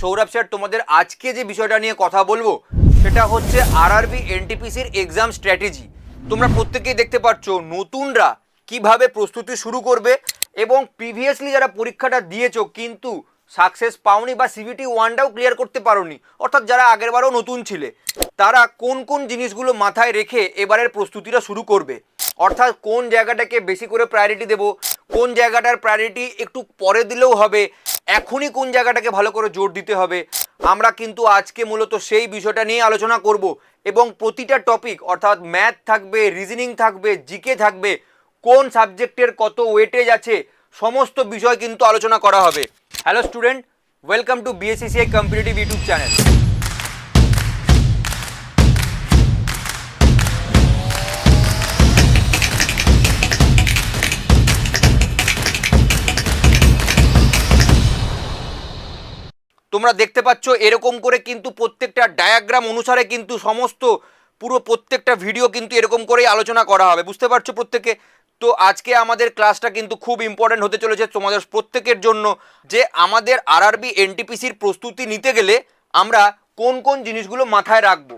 Sourav sir, তোমাদের আজকে যে বিষয়টা নিয়ে কথা বলব, সেটা হচ্ছে আরআরবি এনটিপিসির এক্সাম স্ট্র্যাটেজি তোমরা প্রত্যেকেই দেখতে পাচ্ছ, নতুনরা কীভাবে প্রস্তুতি শুরু করবে এবং প্রিভিয়াসলি যারা পরীক্ষাটা দিয়েছ, কিন্তু সাকসেস পাওনি বা সিভিটি ওয়ানটাও ক্লিয়ার করতে পারোনি, অর্থাৎ যারা আগেরবারও নতুন ছিলে, তারা কোন কোন জিনিসগুলো মাথায় রেখে এবারের প্রস্তুতিটা শুরু করবে? অর্থাৎ কোন জায়গাটাকে বেশি করে প্রায়োরিটি দেব? কোন জায়গাটার প্রায়োরিটি একটু পরে দিলেও হবে? এখনই কোন জায়গাটাকে ভালো করে জোর দিতে হবে? আমরা কিন্তু আজকে মূলত সেই বিষয়টা নিয়ে আলোচনা করব এবং প্রতিটা টপিক অর্থাৎ ম্যাথ থাকবে রিজনিং থাকবে জিকে থাকবে, কোন সাবজেক্টের কত ওয়েটেজ আছে, সমস্ত বিষয় কিন্তু আলোচনা করা হবে। Hello student welcome to BSCCI competitive YouTube channel তোমরা দেখতে পাচ্ছ, এরকম করে কিন্তু প্রত্যেকটা ডায়াগ্রাম অনুসারে কিন্তু সমস্ত পুরো প্রত্যেকটা ভিডিও কিন্তু এরকম করেই আলোচনা করা হবে। বুঝতে পারছ প্রত্যেকে? তো আজকে আমাদের ক্লাসটা কিন্তু খুব ইম্পর্টেন্ট হতে চলেছে তোমাদের প্রত্যেকের জন্য যে আমাদের আরআরবি এনটিপিসির প্রস্তুতি নিতে গেলে আমরা কোন কোন জিনিসগুলো মাথায় রাখব।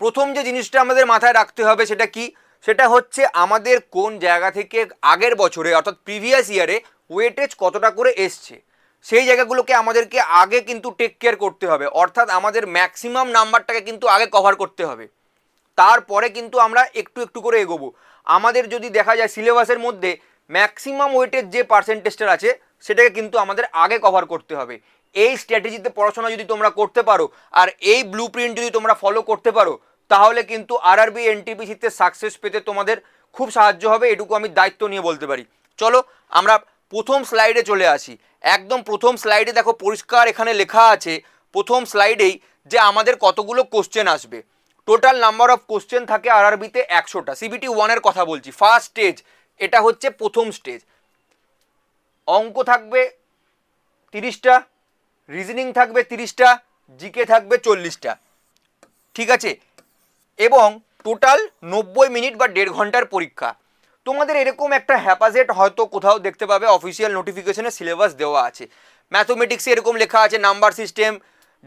প্রথম যে জিনিসটা আমাদের মাথায় রাখতে হবে সেটা কি? সেটা হচ্ছে আমাদের কোন জায়গা থেকে আগের বছরে, অর্থাৎ প্রিভিয়াস ইয়ারে ওয়েটেজ কতটা করে এসছে? সেই জায়গাগুলোকে আমাদেরকে আগে কিন্তু টেক কেয়ার করতে হবে। অর্থাৎ আমাদের ম্যাক্সিমাম নাম্বারটাকে কিন্তু আগে কভার করতে হবে। তারপরে কিন্তু আমরা একটু একটু করে এগোবো। আমাদের যদি দেখা যায় সিলেবাসের মধ্যে ম্যাক্সিমাম ওয়েটের যে পার্সেন্টেজটা আছে, সেটাকে কিন্তু আমাদের আগে কভার করতে হবে। এই স্ট্র্যাটেজিতে পড়াশোনা যদি তোমরা করতে পারো, আর এই ব্লু প্রিন্ট যদি তোমরা ফলো করতে পারো, তাহলে কিন্তু আরআরবি এনটিপিসিতে সাকসেস পেতে তোমাদের খুব সাহায্য হবে। এটুকু আমি দায়িত্ব নিয়ে বলতে পারি। চলো, আমরা প্রথম স্লাইডে চলে আসি। একদম প্রথম স্লাইডে দেখো পরিষ্কার এখানে লেখা আছে, প্রথম স্লাইডেই যে আমাদের কতগুলো কোশ্চেন আসবে। টোটাল নাম্বার অফ কোশ্চেন থাকে আরআরবিতে একশোটা সিবিটি ওয়ানের কথা বলছি। ফার্স্ট স্টেজ এটা হচ্ছে প্রথম স্টেজ অঙ্ক থাকবে তিরিশটা রিজনিং থাকবে তিরিশটা জিকে থাকবে চল্লিশটা। ঠিক আছে? এবং টোটাল নব্বই মিনিট বা দেড় ঘণ্টার পরীক্ষা। তোমাদের এরকম একটা হ্যাপাজেট হয়তো কোথাও দেখতে পাবে অফিসিয়াল নোটিফিকেশনে সিলেবাস দেওয়া আছে। ম্যাথমেটিক্সে এরকম লেখা আছে number system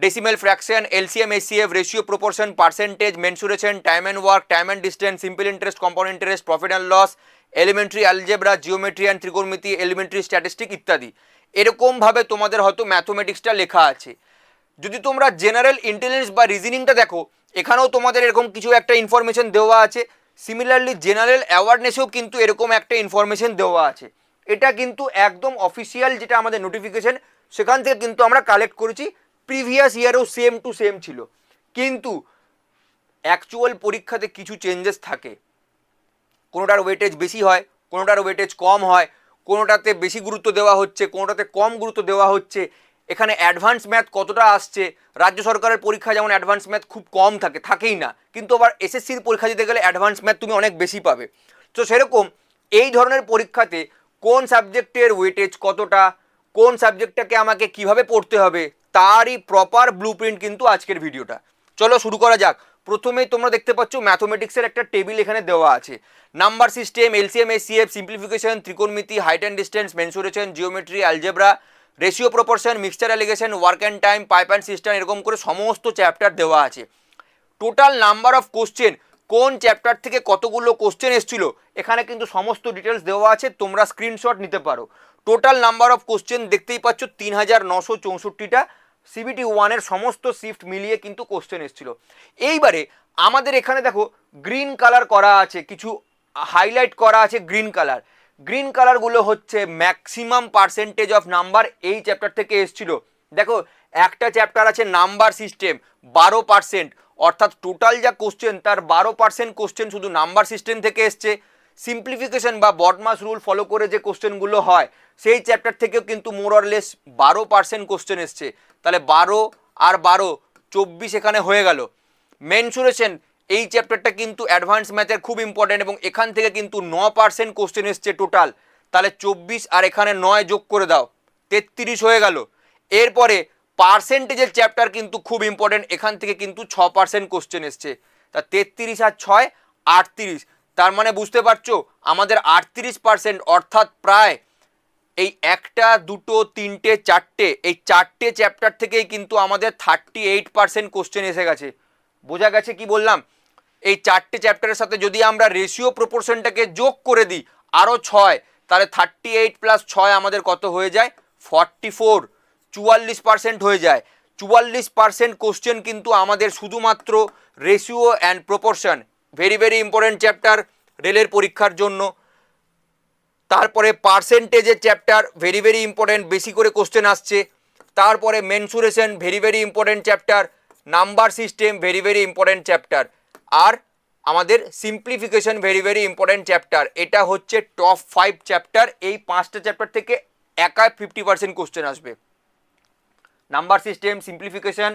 decimal fraction LCM HCF ratio proportion percentage mensuration time and work time and distance simple interest compound interest profit and loss elementary algebra geometry and ত্রিকোণমিতি এলিমেন্টারি স্ট্যাটিস্টিক ইত্যাদি। এরকমভাবে তোমাদের হয়তো ম্যাথমেটিক্সটা লেখা আছে। যদি তোমরা জেনারেল ইন্টেলিজেন্স বা রিজনিংটা দেখো, এখানেও তোমাদের এরকম কিছু একটা ইনফরমেশন দেওয়া আছে। সিমিলারলি জেনারেল অ্যাওয়ারনেসেও কিন্তু এরকম একটা ইনফরমেশন দেওয়া আছে। এটা কিন্তু একদম অফিসিয়াল যেটা আমাদের নোটিফিকেশন সেখান থেকে কিন্তু আমরা কালেক্ট করেছি। প্রিভিয়াস ইয়ারেও সেম টু সেম ছিল। কিন্তু অ্যাকচুয়াল পরীক্ষাতে কিছু চেঞ্জেস থাকে। কোনোটার ওয়েটেজ বেশি হয়, কোনোটার ওয়েটেজ কম হয়, কোনোটাতে বেশি গুরুত্ব দেওয়া হচ্ছে, কোনোটাতে কম গুরুত্ব দেওয়া হচ্ছে। এখানে অ্যাডভান্স ম্যাথ কতটা আসছে? রাজ্য সরকারের পরীক্ষা যেমন অ্যাডভান্স ম্যাথ খুব কম থাকে, থাকেই না। কিন্তু আবার এসএসসির পরীক্ষা দিতে গেলে অ্যাডভান্স ম্যাথ তুমি অনেক বেশি পাবে। তো সেরকম এই ধরনের পরীক্ষাতে কোন সাবজেক্টের ওয়েটেজ কতটা? কোন সাবজেক্টটাকে আমাকে কীভাবে পড়তে হবে? তারই প্রপার ব্লু প্রিন্ট কিন্তু আজকের ভিডিওটা চলো শুরু করা যাক। প্রথমেই তোমরা দেখতে পাচ্ছ ম্যাথমেটিক্সের একটা টেবিল এখানে দেওয়া আছে। Number system LCM HCF simplification ত্রিকোণমিতি height and distance mensuration geometry algebra ratio proportion mixture alligation work and time pipe and system এরকম করে সমস্ত চ্যাপ্টার দেওয়া আছে। টোটাল নাম্বার অফ কোশ্চেন কোন চ্যাপ্টার থেকে কতগুলো কোশ্চেন এসেছিল, এখানে কিন্তু সমস্ত ডিটেলস দেওয়া আছে, তোমরা স্ক্রিনশট নিতে পারো। টোটাল নাম্বার অফ কোশ্চেন দেখতেই পাচ্ছ তিন হাজার নশো চৌষট্টিটা সিবিটি ওয়ানের সমস্ত শিফট মিলিয়ে কিন্তু কোশ্চেন এসেছিল। এইবারে আমাদের এখানে দেখো গ্রিন কালার করা আছে, কিছু হাইলাইট করা আছে গ্রিন কালার গ্রিন কালারগুলো হচ্ছে ম্যাক্সিমাম পার্সেন্টেজ অফ নাম্বার এই চ্যাপ্টার থেকে এসেছিল। দেখো, একটা চ্যাপ্টার আছে নাম্বার সিস্টেম বারো পার্সেন্ট অর্থাৎ টোটাল যা কোশ্চেন তার বারো পার্সেন্ট কোশ্চেন শুধু নাম্বার সিস্টেম থেকে এসছে। সিম্পলিফিকেশন বা বটমাস রুল ফলো করে যে কোশ্চেনগুলো হয়, সেই চ্যাপ্টার থেকেও কিন্তু মোরলেস বারো পার্সেন্ট কোশ্চেন এসছে। তাহলে বারো আর বারো, চব্বিশ এখানে হয়ে গেল। মেনসুরেশন এই চ্যাপ্টারটা কিন্তু অ্যাডভান্স ম্যাথের খুব ইম্পর্টেন্ট এবং এখান থেকে কিন্তু ন পার্সেন্ট কোশ্চেন এসছে টোটাল তাহলে চব্বিশ আর এখানে নয় যোগ করে দাও, তেত্রিশ হয়ে গেল। এরপরে পার্সেন্টেজের চ্যাপ্টার কিন্তু খুব ইম্পর্টেন্ট এখান থেকে কিন্তু ছ পার্সেন্ট কোশ্চেন এসছে। তা তেত্রিশ আর ছয়, আটত্রিশ। তার মানে বুঝতে পারছ, আমাদের আটত্রিশ পার্সেন্ট অর্থাৎ প্রায় এই একটা, দুটো, তিনটে, চারটে, এই চারটে চ্যাপ্টার থেকেই কিন্তু আমাদের থার্টি এইট পার্সেন্ট কোশ্চেন এসে গেছে। বোঝা গেছে কি বললাম? এই চারটে চ্যাপ্টারের সাথে যদি আমরা রেশিও প্রপোর্শনটাকে যোগ করে দিই আরও ছয়, তাহলে থার্টি এইট প্লাস ছয় আমাদের কত হয়ে যায়? ফর্টি ফোর চুয়াল্লিশ পার্সেন্ট হয়ে যায়। চুয়াল্লিশ পার্সেন্ট কোশ্চেন কিন্তু আমাদের শুধুমাত্র ratio and proportion very very important chapter রেলের পরীক্ষার জন্য। তারপরে পার্সেন্টেজের চ্যাপ্টার ভেরি ভেরি ইম্পর্টেন্ট বেশি করে কোশ্চেন আসছে। তারপরে mensuration very very important chapter number system very very important chapter আর আমাদের simplification very very important chapter এটা হচ্ছে টপ ফাইভ চ্যাপ্টার এই পাঁচটা চ্যাপ্টার থেকে একা ফিফটি পার্সেন্ট কোশ্চেন আসবে। Number system simplification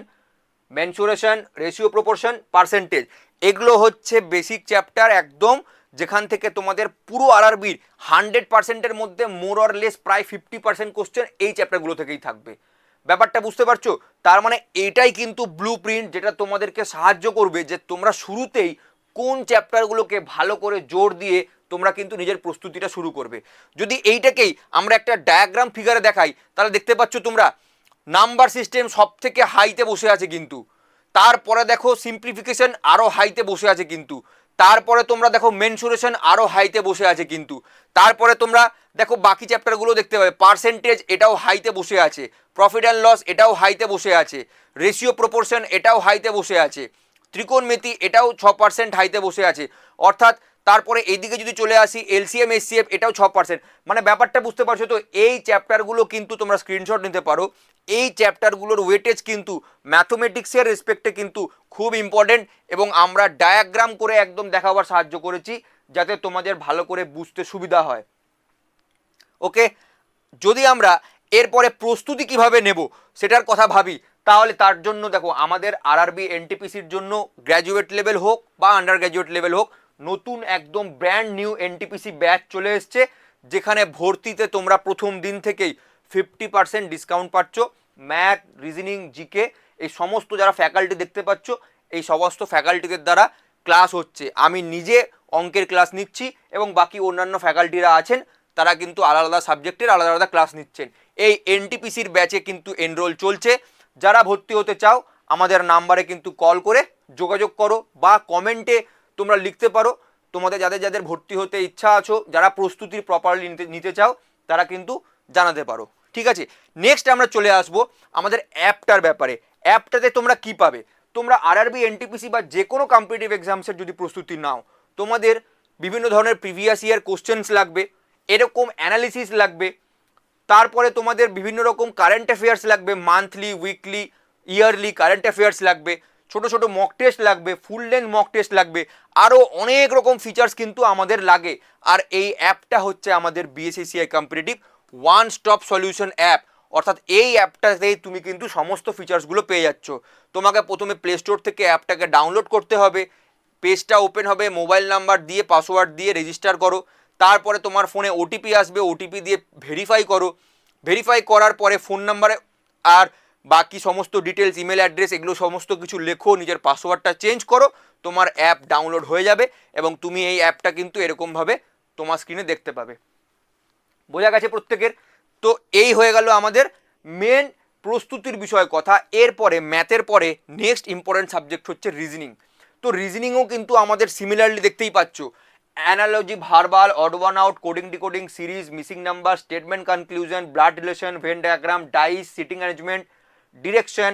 mensuration ratio proportion percentage এগুলো হচ্ছে বেসিক চ্যাপ্টার একদম, যেখান থেকে তোমাদের পুরো আর আরআরবির হান্ড্রেড পার্সেন্টের মধ্যে মোর অর লেস প্রায় ফিফটি পার্সেন্ট কোশ্চেন এই চ্যাপ্টারগুলো থেকেই থাকবে। ব্যাপারটা বুঝতে পারছ? তার মানে এটাই কিন্তু ব্লু প্রিন্ট যেটা তোমাদেরকে সাহায্য করবে যে তোমরা শুরুতেই কোন চ্যাপ্টারগুলোকে ভালো করে জোর দিয়ে তোমরা কিন্তু নিজের প্রস্তুতিটা শুরু করবে। যদি এইটাকেই আমরা একটা ডায়াগ্রাম ফিগারে দেখাই, তাহলে দেখতে পাচ্ছ তোমরা নাম্বার সিস্টেম সব থেকে হাইতে বসে আছে কিন্তু। তারপরে দেখো সিম্পলিফিকেশন আরও হাইতে বসে আছে কিন্তু। তারপরে তোমরা দেখো মেনসুরেশন আরও হাইতে বসে আছে কিন্তু। তারপরে তোমরা দেখো বাকি চ্যাপ্টারগুলো দেখতে পাবে। পার্সেন্টেজ এটাও হাইতে বসে আছে। প্রফিট অ্যান্ড লস এটাও হাইতে বসে আছে। রেশিও প্রপোর্শন এটাও হাইতে বসে আছে। ত্রিকোণমিতি এটাও ছ পার্সেন্ট হাইতে বসে আছে। অর্থাৎ তারপরে এইদিকে যদি চলে আসি এলসিএম এসসিএফ এটাও ছ পার্সেন্ট মানে ব্যাপারটা বুঝতে পারছ তো, এই চ্যাপ্টারগুলো কিন্তু তোমরা স্ক্রিনশট নিতে পারো। এই চ্যাপ্টারগুলোর ওয়েটেজ কিন্তু ম্যাথমেটিক্সের রেসপেক্টে কিন্তু খুব ইম্পর্টেন্ট এবং আমরা ডায়াগ্রাম করে একদম দেখাবার সাহায্য করেছি, যাতে তোমাদের ভালো করে বুঝতে সুবিধা হয়। ওকে যদি আমরা এরপরে প্রস্তুতি কীভাবে নেব, সেটার কথা ভাবি, তাহলে তার জন্য দেখো, আমাদের আর আরআরবি এনটিপিসির জন্য গ্র্যাজুয়েট লেভেল হোক বা আন্ডার গ্র্যাজুয়েট লেভেল হোক নতুন একদম ব্র্যান্ড নিউ এনটিপিসি ব্যাচ চলে এসছে, যেখানে ভর্তিতে তোমরা প্রথম দিন থেকেই ফিফটি পার্সেন্ট ডিসকাউন্ট পাচ্ছ। ম্যাথ রিজনিং জিকে এই সমস্ত যারা ফ্যাকাল্টি দেখতে পাচ্ছ, এই সমস্ত ফ্যাকাল্টিদের দ্বারা ক্লাস হচ্ছে। আমি নিজে অঙ্কের ক্লাস নিচ্ছি এবং বাকি অন্যান্য ফ্যাকাল্টিরা আছেন, তারা কিন্তু আলাদা আলাদা সাবজেক্টের আলাদা আলাদা ক্লাস নিচ্ছেন। এই এনটিপিসির ব্যাচে কিন্তু এনরোল চলছে। যারা ভর্তি হতে চাও, আমাদের নাম্বারে কিন্তু কল করে যোগাযোগ করো বা কমেন্টে তোমরা লিখতে পারো। তোমাদের যাদের যাদের ভর্তি হতে ইচ্ছা আছো, যারা প্রস্তুতির প্রপারলি নিতে নিতে চাও, তারা কিন্তু জানাতে পারো। ঠিক আছে? নেক্সট আমরা চলে আসব আমাদের অ্যাপটার ব্যাপারে। অ্যাপটাতে তোমরা কি পাবে? তোমরা আরআরবি এনটিপিসি বা যে কোনো কম্পিটিটিভ এক্সামসের যদি প্রস্তুতি নাও, তোমাদের বিভিন্ন ধরনের প্রিভিয়াস ইয়ার কোশ্চেন্স লাগবে, এরকম অ্যানালিসিস লাগবে, তারপরে তোমাদের বিভিন্ন রকম কারেন্ট অ্যাফেয়ার্স লাগবে monthly weekly yearly current affairs লাগবে ছোট ছোট মক টেস্ট লাগবে ফুল লেন্থ মক টেস্ট লাগবে আরও অনেক রকম ফিচার্স কিন্তু আমাদের লাগে। আর এই অ্যাপটা হচ্ছে আমাদের BSACI competitive one stop solution app অর্থাৎ এই অ্যাপটাতেই তুমি কিন্তু সমস্ত ফিচার্সগুলো পেয়ে যাচ্ছ। তোমাকে প্রথমে প্লে স্টোর থেকে অ্যাপটাকে ডাউনলোড করতে হবে। পেজটা ওপেন হবে মোবাইল নাম্বার দিয়ে পাসওয়ার্ড দিয়ে রেজিস্টার করো। তারপরে তোমার ফোনে ওটিপি আসবে ওটিপি দিয়ে ভেরিফাই করো। ভেরিফাই করার পরে ফোন নাম্বারে আর বাকি সমস্ত ডিটেলস ইমেল অ্যাড্রেস এগুলো সমস্ত কিছু লেখো, নিজের পাসওয়ার্ডটা চেঞ্জ করো, তোমার অ্যাপ ডাউনলোড হয়ে যাবে এবং তুমি এই অ্যাপটা কিন্তু এরকমভাবে তোমার স্ক্রিনে দেখতে পাবে। বোঝা গেছে প্রত্যেকের? তো এই হয়ে গেল আমাদের মেন প্রস্তুতির বিষয়ে কথা। এরপরে ম্যাথের পরে নেক্সট ইম্পর্টেন্ট সাবজেক্ট হচ্ছে রিজনিং তো রিজনিংও কিন্তু আমাদের সিমিলারলি দেখতেই পাচ্ছ। Analogy verbal odd one out coding decoding series missing number statement conclusion blood relation Venn diagram dice sitting arrangement direction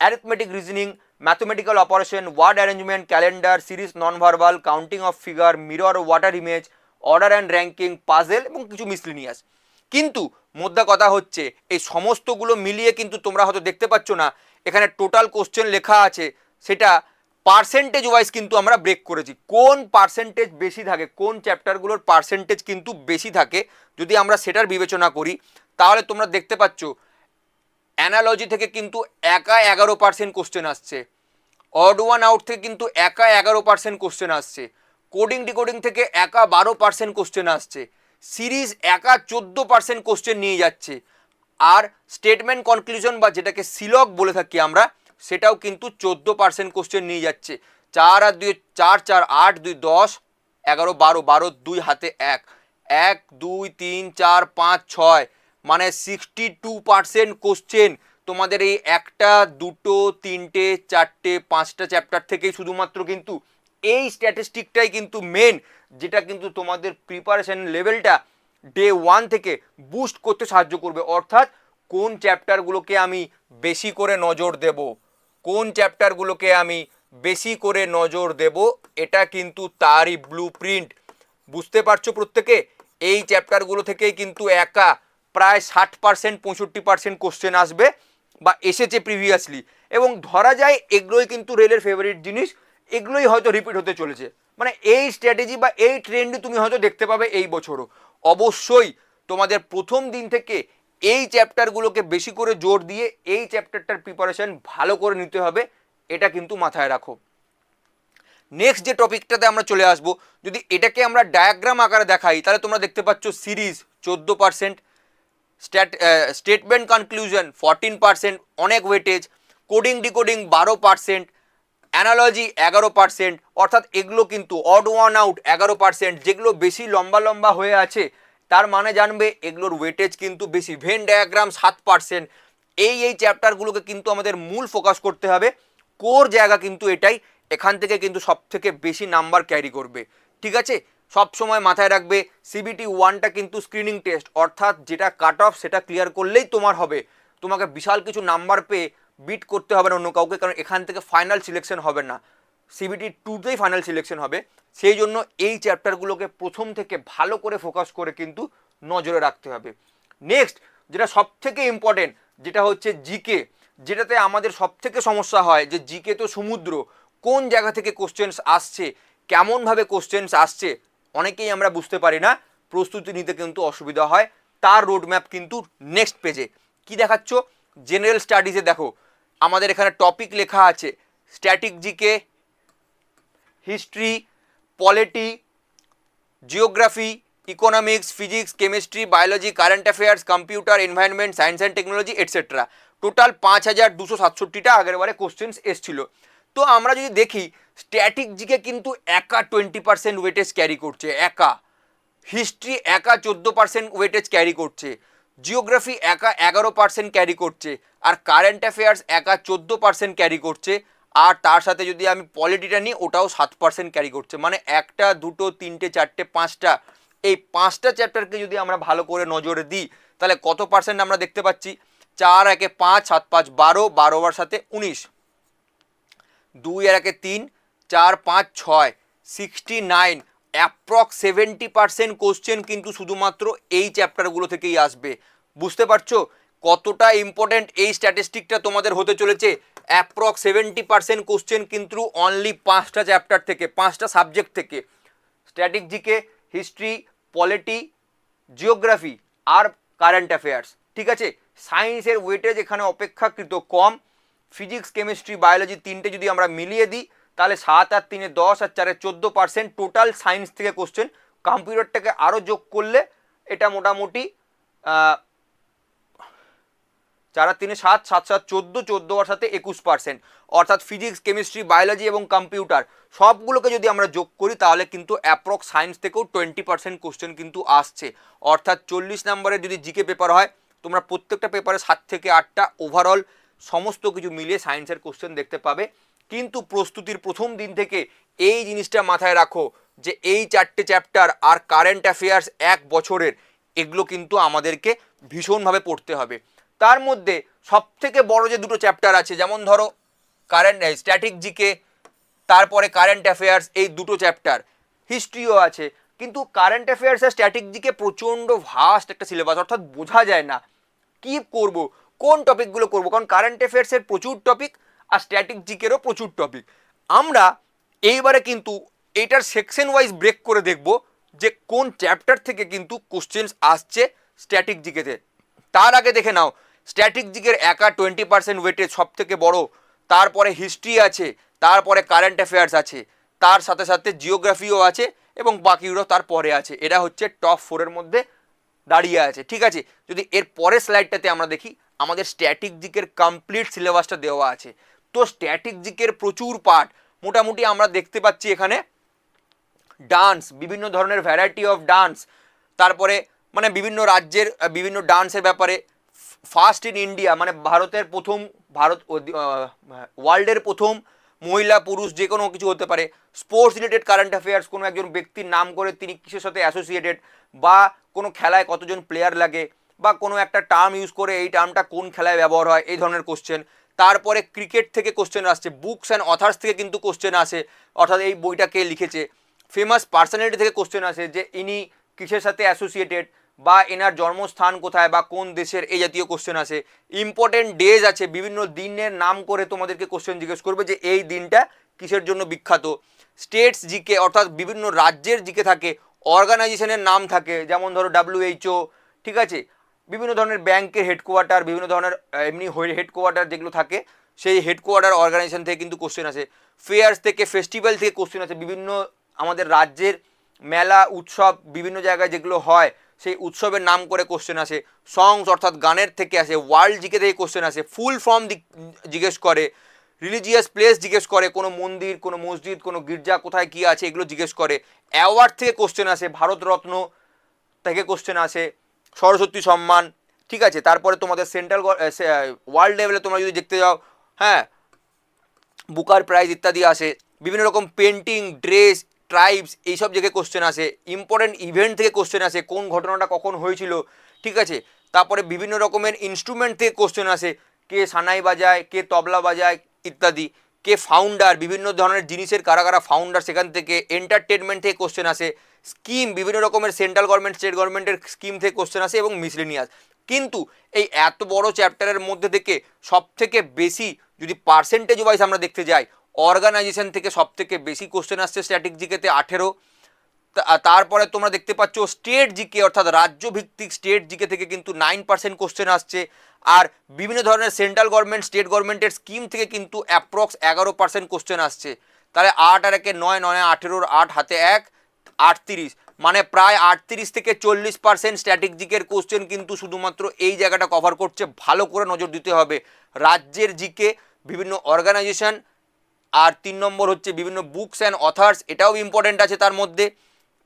arithmetic reasoning mathematical operation word arrangement calendar series non verbal counting of figure mirror water image order and ranking puzzle এবং কিছু miscellaneous কিন্তু মোদ্দা কথা হচ্ছে, এই সমস্তগুলো মিলিয়ে কিন্তু তোমরা হয়তো দেখতে পাচ্ছ না, এখানে টোটাল কোশ্চেন লেখা আছে, সেটা পার্সেন্টেজ ওয়াইজ কিন্তু আমরা ব্রেক করেছি। কোন পার্সেন্টেজ বেশি থাকে, কোন চ্যাপ্টারগুলোর পার্সেন্টেজ কিন্তু বেশি থাকে, যদি আমরা সেটার বিবেচনা করি, তাহলে তোমরা দেখতে পাচ্ছ অ্যানালজি থেকে কিন্তু একা এগারো পার্সেন্ট কোশ্চেন আসছে। অড ওয়ান আউট থেকে কিন্তু একা এগারো পার্সেন্ট কোশ্চেন আসছে। কোডিং ডিকোডিং থেকে একা বারো পার্সেন্ট কোশ্চেন আসছে। সিরিজ একা চোদ্দ পার্সেন্ট কোশ্চেন নিয়ে যাচ্ছে। আর স্টেটমেন্ট কনক্লুশন বা যেটাকে সিলক বলে থাকি আমরা, সেটাও কিন্তু চোদ্দ পার্সেন্ট কোশ্চেন নিয়ে যাচ্ছে। চার আর দুই, চার চার, আট, দুই, দশ, এগারো, বারো বারো, দুই, হাতে এক। এক, দুই, তিন, চার, পাঁচ, ছয় মানে সিক্সটি টু পার্সেন্ট কোশ্চেন তোমাদের এই একটা, দুটো, তিনটে, চারটে, পাঁচটা চ্যাপ্টার থেকেই শুধুমাত্র কিন্তু এই স্ট্যাটিস্টিকটাই কিন্তু মেন যেটা কিন্তু তোমাদের প্রিপারেশন লেভেলটা ডে ওয়ান থেকে বুস্ট করতে সাহায্য করবে। অর্থাৎ কোন চ্যাপ্টারগুলোকে আমি বেশি করে নজর দেব, কোন চ্যাপ্টারগুলোকে আমি বেশি করে নজর দেব, এটা কিন্তু তারই ব্লু প্রিন্ট বুঝতে পারছ প্রত্যেকে? এই চ্যাপ্টারগুলো থেকেই কিন্তু একা প্রায় ষাট পার্সেন্ট, পঁয়ষট্টি পার্সেন্ট কোশ্চেন আসবে বা এসেছে প্রিভিয়াসলি এবং ধরা যায় এগুলোই কিন্তু রেলের ফেভারিট জিনিস, এগুলোই হয়তো রিপিট হতে চলেছে। মানে এই স্ট্র্যাটেজি বা এই ট্রেন্ডই তুমি হয়তো দেখতে পাবে এই বছরও। অবশ্যই তোমাদের প্রথম দিন থেকে এই চ্যাপ্টারগুলোকে বেশি করে জোর দিয়ে এই চ্যাপ্টারটার প্রিপারেশন ভালো করে নিতে হবে, এটা কিন্তু মাথায় রাখো। নেক্সট যে টপিকটাতে আমরা চলে আসব, যদি এটাকে আমরা ডায়াগ্রাম আকারে দেখাই, তাহলে তোমরা দেখতে পাচ্ছ সিরিজ চোদ্দ percent. Statement conclusion fourteen percent অনেক ওয়েটেজ কোডিং ডিকোডিং বারো পার্সেন্ট অ্যানালজি এগারো পার্সেন্ট অর্থাৎ এগুলো কিন্তু অড ওয়ান আউট এগারো পার্সেন্ট যেগুলো বেশি লম্বা লম্বা হয়ে আছে, তার মানে জানবে এগুলোর ওয়েটেজ কিন্তু বেশি। ভেন ডায়াগ্রাম সাত পার্সেন্ট এই এই চ্যাপ্টারগুলোকে কিন্তু আমাদের মূল ফোকাস করতে হবে কোর জায়গা কিন্তু এটাই, এখান থেকে কিন্তু সব থেকে বেশি নাম্বার ক্যারি করবে। ঠিক আছে? সব সময় মাথায় রাখবে সিবিটি ওয়ানটা কিন্তু স্ক্রিনিং টেস্ট অর্থাৎ যেটা কাট অফ সেটা ক্লিয়ার করলেই তোমার হবে। তোমাকে বিশাল কিছু নাম্বার পেয়ে বিট করতে হবে না অন্য কাউকে, কারণ এখান থেকে ফাইনাল সিলেকশন হবে না। সিবিটি টুতেই ফাইনাল সিলেকশন হবে। সেই জন্য এই চ্যাপ্টারগুলোকে প্রথম থেকে ভালো করে ফোকাস করে কিন্তু নজরে রাখতে হবে। নেক্সট যেটা সব থেকে ইম্পর্টেন্ট যেটা হচ্ছে জিকে যেটাতে আমাদের সব থেকে সমস্যা হয় যে জিকে তো সমুদ্র, কোন জায়গা থেকে কোশ্চেন্স আসছে, কেমনভাবে কোশ্চেন্স আসছে অনেকেই আমরা বুঝতে পারি না, প্রস্তুতি নিতে কিন্তু অসুবিধা হয়, তার রোডম্যাপ কিন্তু নেক্সট পেজে কি দেখাচ্ছ? জেনারেল স্টাডিজে দেখো, আমাদের এখানে টপিক লেখা আছে static GK history polity geography economics physics chemistry biology current affairs computer environment science and technology etcetera total পাঁচ হাজার দুশো সাতষট্টিটা আগের বারে কোশ্চেন্স এসছিল। তো আমরা যদি দেখি স্ট্যাটিক জিকে কিন্তু একা টোয়েন্টি পার্সেন্ট ওয়েটেজ ক্যারি করছে, একা। হিস্ট্রি একা চোদ্দ পার্সেন্ট ওয়েটেজ ক্যারি করছে জিওগ্রাফি একা এগারো পার্সেন্ট ক্যারি করছে, আর কারেন্ট অ্যাফেয়ার্স একা চোদ্দ পার্সেন্ট ক্যারি করছে, আর তার সাথে যদি আমি পলিটিটা নিই, ওটাও সাত পার্সেন্ট ক্যারি করছে। মানে একটা, দুটো, তিনটে, চারটে, পাঁচটা। এই পাঁচটা চ্যাপ্টারকে যদি আমরা ভালো করে নজরে দিই, তাহলে কত পার্সেন্ট আমরা দেখতে পাচ্ছি? চার, একে পাঁচ, সাত, পাঁচ, বারো বারোবার সাথে উনিশ। দুই আর একে তিন, চার, পাঁচ, ছয় sixty nine approx seventy percent question কিন্তু শুধুমাত্র এই চ্যাপ্টারগুলো থেকেই আসবে। বুঝতে পারছ? কতটা ইম্পর্ট্যান্ট এই স্ট্যাটিস্টিকটা তোমাদের হতে চলেছে? অ্যাপ্রক্স সেভেন্টি পার্সেন্ট কোশ্চেন কিন্তু অনলি পাঁচটা চ্যাপ্টার থেকে, পাঁচটা সাবজেক্ট থেকে। Static GK history polity geography আর কারেন্ট অ্যাফেয়ার্স ঠিক আছে? সায়েন্সের ওয়েটেজ এখানে অপেক্ষাকৃত কম। ফিজিক্স, কেমিস্ট্রি, বায়োলজি তিনটে যদি আমরা মিলিয়ে দিই, তাহলে সাত আর তিনে দশ আর চারে চোদ্দ পার্সেন্ট টোটাল সায়েন্স থেকে কোশ্চেন কম্পিউটারটাকে আরও যোগ করলে এটা মোটামুটি চার আর তিনে সাত সাত সাত, চোদ্দ চোদ্দ আর সাথে একুশ পার্সেন্ট। অর্থাৎ ফিজিক্স, কেমিস্ট্রি, বায়োলজি এবং কম্পিউটার, সবগুলোকে যদি আমরা যোগ করি, তাহলে কিন্তু অ্যাপ্রক্স সায়েন্স থেকেও টোয়েন্টি পার্সেন্ট কোশ্চেন কিন্তু আসছে। অর্থাৎ চল্লিশ নম্বরের যদি জিকে পেপার হয়, তোমরা প্রত্যেকটা পেপারে সাত থেকে আটটা ওভারঅল সমস্ত কিছু মিলিয়ে সায়েন্সের কোশ্চেন দেখতে পাবে। কিন্তু প্রস্তুতির প্রথম দিন থেকে এই জিনিসটা মাথায় রাখো যে এই চারটে চ্যাপ্টার আর কারেন্ট অ্যাফেয়ার্স এক বছরের, এগুলো কিন্তু আমাদেরকে ভীষণভাবে পড়তে হবে। তার মধ্যে সব থেকে বড় যে দুটো চ্যাপ্টার আছে, যেমন ধরো কারেন্ট স্ট্যাটিক জিকে তারপরে কারেন্ট অ্যাফেয়ার্স এই দুটো চ্যাপ্টার হিস্ট্রিও আছে। কিন্তু কারেন্ট অ্যাফেয়ার্স আর স্ট্যাটিক জিকে প্রচণ্ড ভাস্ট একটা সিলেবাস অর্থাৎ বোঝা যায় না। কি করব? কোন টপিকগুলো করব? কারণ কারেন্ট অ্যাফেয়ার্সের প্রচুর টপিক আর স্ট্যাটিক জিকেরও প্রচুর টপিক আমরা এইবারে কিন্তু এইটার সেকশন ওয়াইজ ব্রেক করে দেখব যে কোন চ্যাপ্টার থেকে কিন্তু কোশ্চেন্স আসছে স্ট্যাটিক জিকেতে তার আগে দেখে নাও স্ট্যাটিক জিকের একা টোয়েন্টি পার্সেন্ট ওয়েটেজ সব থেকে বড়, তারপরে হিস্ট্রি আছে, তারপরে কারেন্ট অ্যাফেয়ার্স আছে, তার সাথে সাথে জিওগ্রাফিও আছে এবং বাকিগুলো তারপরে আছে। এরা হচ্ছে টপ ফোরের মধ্যে দাঁড়িয়ে আছে, ঠিক আছে? যদি এর পরের স্লাইডটাতে আমরা দেখি আমাদের স্ট্যাটিক জিকের কমপ্লিট সিলেবাসটা দেওয়া আছে। তো স্ট্যাটিক জিকের প্রচুর পার্ট মোটামুটি আমরা দেখতে পাচ্ছি এখানে ডান্স বিভিন্ন ধরনের ভ্যারাইটি অফ ডান্স তারপরে মানে বিভিন্ন রাজ্যের বিভিন্ন ডান্সের ব্যাপারে ফার্স্ট ইন ইন্ডিয়া মানে ভারতের প্রথম, ভারত ওয়ার্ল্ডের প্রথম মহিলা, পুরুষ যে কোনো কিছু হতে পারে। স্পোর্টস রিলেটেড কারেন্ট অ্যাফেয়ার্স কোনো একজন ব্যক্তির নাম করে তিনি কিসের সাথে অ্যাসোসিয়েটেড বা কোনো খেলায় কতজন প্লেয়ার লাগে বা কোনো একটা টার্ম ইউজ করে এই টার্মটা কোন খেলায় ব্যবহার হয়, এই ধরনের কোশ্চেন তারপরে ক্রিকেট থেকে কোশ্চেন আসছে বুকস অ্যান্ড অথার্স থেকে কিন্তু কোশ্চেন আসে, অর্থাৎ এই বইটা কে লিখেছে? ফেমাস পার্সোনালিটি থেকে কোশ্চেন আসে যে ইনি কিসের সাথে অ্যাসোসিয়েটেড বা এনার জন্মস্থান কোথায় বা কোন দেশের এই জাতীয় কোশ্চেন আছে ইম্পর্টেন্ট ডেজ আছে, বিভিন্ন দিনের নাম করে তোমাদেরকে কোশ্চেন জিজ্ঞেস করবে যে এই দিনটা কিসের জন্য বিখ্যাত? স্টেটস জিকে, অর্থাৎ বিভিন্ন রাজ্যের জিকে থাকে অর্গানাইজেশনের নাম থাকে, যেমন ধরো ডাব্লিউএইচও ঠিক আছে? বিভিন্ন ধরনের ব্যাংকের হেডকোয়ার্টার বিভিন্ন ধরনের এমনি হেডকোয়ার্টার যেগুলো থাকে, সেই হেডকোয়ার্টার অর্গানাইজেশন থেকে কিন্তু কোশ্চেন আসে। ফেয়ার্স থেকে ফেস্টিভ্যাল থেকে কোশ্চেন আছে বিভিন্ন আমাদের রাজ্যের মেলা, উৎসব, বিভিন্ন জায়গায় যেগুলো হয়, সেই উৎসবের নাম করে কোশ্চেন আসে। সংস অর্থাৎ গানের থেকে আসে। ওয়ার্ল্ড জিকে থেকে কোশ্চেন আসে। ফুল ফর্ম জিজ্ঞেস করে। রিলিজিয়াস প্লেস জিজ্ঞেস করে। কোনো মন্দির, কোনো মসজিদ, কোনো গির্জা কোথায় কী আছে এগুলো জিজ্ঞেস করে। অ্যাওয়ার্ড থেকে কোশ্চেন আসে। ভারতরত্ন থেকে কোশ্চেন আসে। সরস্বতী সম্মান, ঠিক আছে? তারপরে তোমাদের সেন্ট্রাল ওয়ার্ল্ড লেভেলে তোমরা যদি দেখতে যাও হ্যাঁ? বুকার প্রাইজ ইত্যাদি আসে, বিভিন্ন রকম পেন্টিং ড্রেস ট্রাইবস এইসব জায়গায় কোশ্চেন আসে ইম্পর্টেন্ট ইভেন্ট থেকে কোশ্চেন আসে, কোন ঘটনাটা কখন হয়েছিল, ঠিক আছে? তারপরে বিভিন্ন রকমের ইনস্ট্রুমেন্ট থেকে কোশ্চেন আসে, কে সানাই বাজায়, কে তবলা বাজায় ইত্যাদি, কে ফাউন্ডার বিভিন্ন ধরনের জিনিসের কারা কারা ফাউন্ডার সেখান থেকে এন্টারটেনমেন্ট থেকে কোশ্চেন আসে স্কিম, বিভিন্ন রকমের সেন্ট্রাল গভর্নমেন্ট, স্টেট গভর্নমেন্টের স্কিম থেকে কোশ্চেন আসে এবং মিসলেনিয়াস কিন্তু এই এত বড় চ্যাপ্টারের মধ্যে থেকে সব থেকে বেশি যদি পার্সেন্টেজ ওয়াইজ আমরা দেখতে যাই অর্গানাইজেশন থেকে সব থেকে বেশি কোশ্চেন আসছে স্ট্যাটিক জিকেতে আঠেরো। তারপরে তোমরা দেখতে পাচ্ছ স্টেট জিকে, অর্থাৎ রাজ্য ভিত্তিক স্টেট জিকে থেকে কিন্তু নাইন পার্সেন্ট কোশ্চেন আসছে। আর বিভিন্ন ধরনের সেন্ট্রাল গভর্নমেন্ট, স্টেট গভর্নমেন্টের স্কিম থেকে কিন্তু অ্যাপ্রক্স এগারো পার্সেন্ট কোশ্চেন আসছে। তাহলে আট আর একে নয় নয় আঠেরোর আট হাতে এক। আটত্রিশ। মানে প্রায় আটত্রিশ থেকে চল্লিশ পার্সেন্ট স্ট্যাটিক জিকের কোশ্চেন কিন্তু শুধুমাত্র এই জায়গাটা কভার করছে। ভালো করে নজর দিতে হবে। রাজ্যের জিকে বিভিন্ন অর্গানাইজেশন আর তিন নম্বর হচ্ছে বিভিন্ন বুকস অ্যান্ড অথার্স এটাও ইম্পর্টেন্ট আছে তার মধ্যে।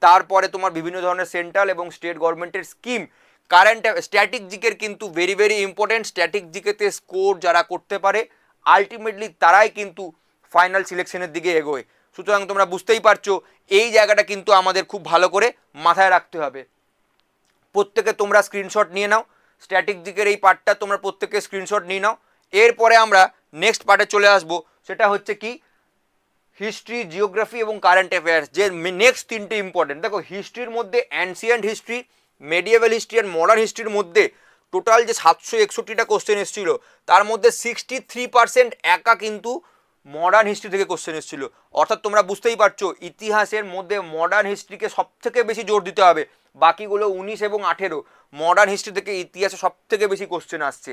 তারপরে তোমার বিভিন্ন ধরনের সেন্ট্রাল এবং স্টেট গভর্নমেন্টের স্কিম কারেন্ট স্ট্যাটিক জিকের কিন্তু ভেরি ভেরি ইম্পর্টেন্ট স্ট্যাটিক জিকেতে স্কোর যারা করতে পারে আলটিমেটলি তারাই কিন্তু ফাইনাল সিলেকশনের দিকে এগোয়। সুতরাং তোমরা বুঝতেই পারছ, এই জায়গাটা কিন্তু আমাদের খুব ভালো করে মাথায় রাখতে হবে। প্রত্যেকে তোমরা স্ক্রিনশট নিয়ে নাও স্ট্যাটিক দিকের এই পার্টটা তোমরা প্রত্যেকে স্ক্রিনশট নিয়ে নাও। এরপরে আমরা নেক্সট পার্টে চলে আসব, সেটা হচ্ছে কি? হিস্ট্রি জিওগ্রাফি এবং কারেন্ট অ্যাফেয়ার্স যে নেক্সট তিনটে ইম্পর্টেন্ট দেখো হিস্ট্রির মধ্যে ancient history medieval history and modern হিস্ট্রির মধ্যে টোটাল যে সাতশো একষট্টিটা কোশ্চেন এসেছিল, তার মধ্যে সিক্সটি থ্রি পার্সেন্ট একা কিন্তু মডার্ন হিস্ট্রি থেকে কোশ্চেন এসেছিল। অর্থাৎ তোমরা বুঝতেই পারছ, ইতিহাসের মধ্যে মডার্ন হিস্ট্রিকে সব থেকে বেশি জোর দিতে হবে। বাকিগুলো উনিশ এবং আঠেরো মডার্ন হিস্ট্রি থেকে ইতিহাসে সব থেকে বেশি কোশ্চেন আসছে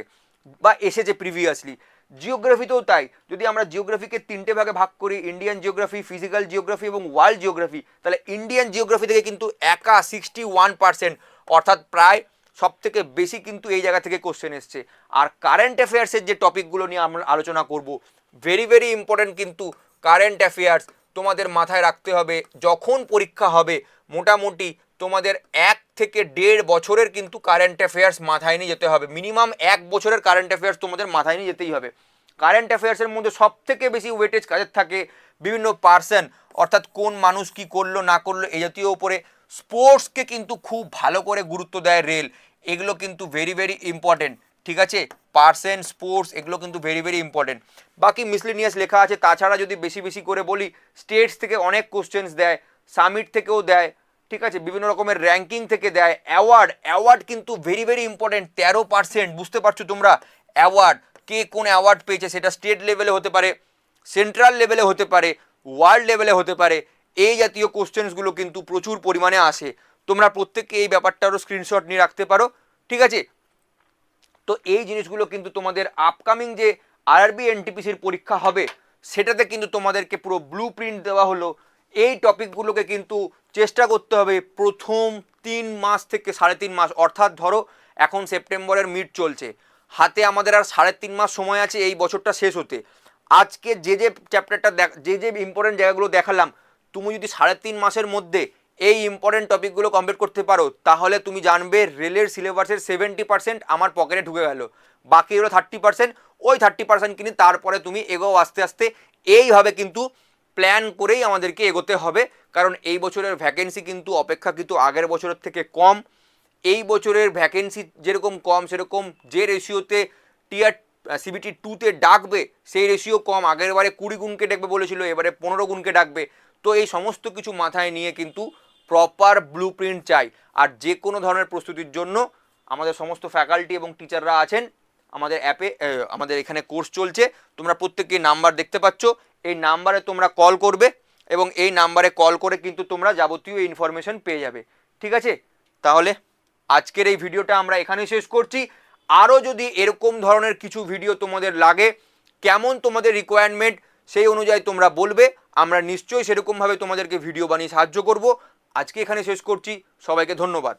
বা এসেছে প্রিভিয়াসলি জিওগ্রাফিতেও তাই। যদি আমরা জিওগ্রাফিকে তিনটে ভাগে ভাগ করি ইন্ডিয়ান জিওগ্রাফি ফিজিক্যাল জিওগ্রাফি এবং ওয়ার্ল্ড জিওগ্রাফি তাহলে ইন্ডিয়ান জিওগ্রাফি থেকে কিন্তু একা সিক্সটি ওয়ান পার্সেন্ট অর্থাৎ প্রায় সব থেকে বেশি কিন্তু এই জায়গা থেকে কোশ্চেন এসছে। আর কারেন্ট অ্যাফেয়ার্সের যে টপিকগুলো নিয়ে আমরা আলোচনা করব ভেরি ভেরি ইম্পর্টেন্ট কিন্তু কারেন্ট অ্যাফেয়ার্স তোমাদের মাথায় রাখতে হবে। যখন পরীক্ষা হবে, মোটামুটি তোমাদের এক থেকে দেড় বছরের কিন্তু কারেন্ট অ্যাফেয়ার্স মাথায় নিয়ে যেতে হবে। মিনিমাম এক বছরের কারেন্ট অ্যাফেয়ার্স তোমাদের মাথায় নিয়ে যেতেই হবে। কারেন্ট অ্যাফেয়ার্সের মধ্যে সব থেকে বেশি ওয়েটেজ কাজের থাকে? বিভিন্ন পার্সন অর্থাৎ কোন মানুষ কি করল, না করল, এ জাতীয় উপরে স্পোর্টসকে কিন্তু খুব ভালো করে গুরুত্ব দেয় রেল এগুলো কিন্তু ভেরি ভেরি ইম্পর্টেন্ট ঠিক আছে? পার্সেন স্পোর্টস এগুলো কিন্তু ভেরি ভেরি ইম্পর্টেন্ট বাকি মিসলিনিয়াস লেখা আছে, তাছাড়া যদি বেশি বেশি করে বলি স্টেটস থেকে অনেক কোশ্চেন্স দেয় সামিট থেকেও দেয়, ঠিক আছে? বিভিন্ন রকমের র্যাঙ্কিং থেকে দেয় অ্যাওয়ার্ড অ্যাওয়ার্ড কিন্তু ভেরি ভেরি ইম্পর্টেন্ট তেরো পার্সেন্ট বুঝতে পারছ তোমরা? অ্যাওয়ার্ড কে কোন অ্যাওয়ার্ড পেয়েছে সেটা স্টেট লেভেলে হতে পারে সেন্ট্রাল লেভেলে হতে পারে ওয়ার্ল্ড লেভেলে হতে পারে, এই জাতীয় কোশ্চেন্সগুলো কিন্তু প্রচুর পরিমাণে আসে। তোমরা প্রত্যেককে এই ব্যাপারটারও স্ক্রিনশট নিয়ে রাখতে পারো, ঠিক আছে? তো এই জিনিসগুলো কিন্তু তোমাদের আপকামিং যে আরআরবি এনটিপিসির পরীক্ষা হবে, সেটাতে কিন্তু তোমাদেরকে পুরো ব্লু প্রিন্ট দেওয়া হলো। এই টপিকগুলোকে কিন্তু চেষ্টা করতে হবে প্রথম তিন মাস থেকে সাড়ে তিন মাস। অর্থাৎ ধরো, এখন সেপ্টেম্বরের মিড চলছে। হাতে আমাদের আর সাড়ে তিন মাস সময় আছে এই বছরটা শেষ হতে। আজকে যে যে চ্যাপ্টারটা দেখ, যে যে ইম্পর্টেন্ট জায়গাগুলো দেখালাম, তুমি যদি সাড়ে তিন মাসের মধ্যে এই ইম্পর্টেন্ট টপিকগুলো কমপ্লিট করতে পারো, তাহলে তুমি জানবে রেলের সিলেবাসের সেভেন্টি পার্সেন্ট আমার পকেটে ঢুকে গেল। বাকি হলো থার্টি পার্সেন্ট ওই থার্টি পার্সেন্ট কিনে তারপরে তুমি এগো আস্তে আস্তে। এইভাবে কিন্তু প্ল্যান করেই আমাদেরকে এগোতে হবে, কারণ এই বছরের ভ্যাকেন্সি কিন্তু অপেক্ষাকৃত আগের বছরের থেকে কম। এই বছরের ভ্যাকেন্সি যেরকম কম, সেরকম যে রেশিওতে টিয়ার সিবিটি টুতে ডাকবে, সেই রেশিও কম। আগের বারে কুড়ি গুণকে ডাকবে বলেছিল, এবারে পনেরো গুণকে ডাকবে। তো এই সমস্ত কিছু মাথায় নিয়ে কিন্তু প্রপার ব্লু প্রিন্ট চাই। আর যে কোনো ধরনের প্রস্তুতির জন্য আমাদের সমস্ত ফ্যাকাল্টি এবং টিচাররা আছেন, আমাদের অ্যাপে আমাদের এখানে কোর্স চলছে। তোমরা প্রত্যেকে নাম্বার দেখতে পাচ্ছ। এই নাম্বারে তোমরা কল করবে এবং এই নাম্বারে কল করে কিন্তু তোমরা যাবতীয় ইনফরমেশন পেয়ে যাবে। ঠিক আছে? তাহলে আজকের এই ভিডিওটা আমরা এখানেই শেষ করছি। আরও যদি এরকম ধরনের কিছু ভিডিও তোমাদের লাগে, কেমন তোমাদের রিকোয়ারমেন্ট সেই অনুযায়ী তোমরা বলবে। আমরা নিশ্চয়ই সেরকমভাবে তোমাদেরকে ভিডিও বানিয়ে সাহায্য করব। আজকে এখানে শেষ করছি। সবাইকে ধন্যবাদ।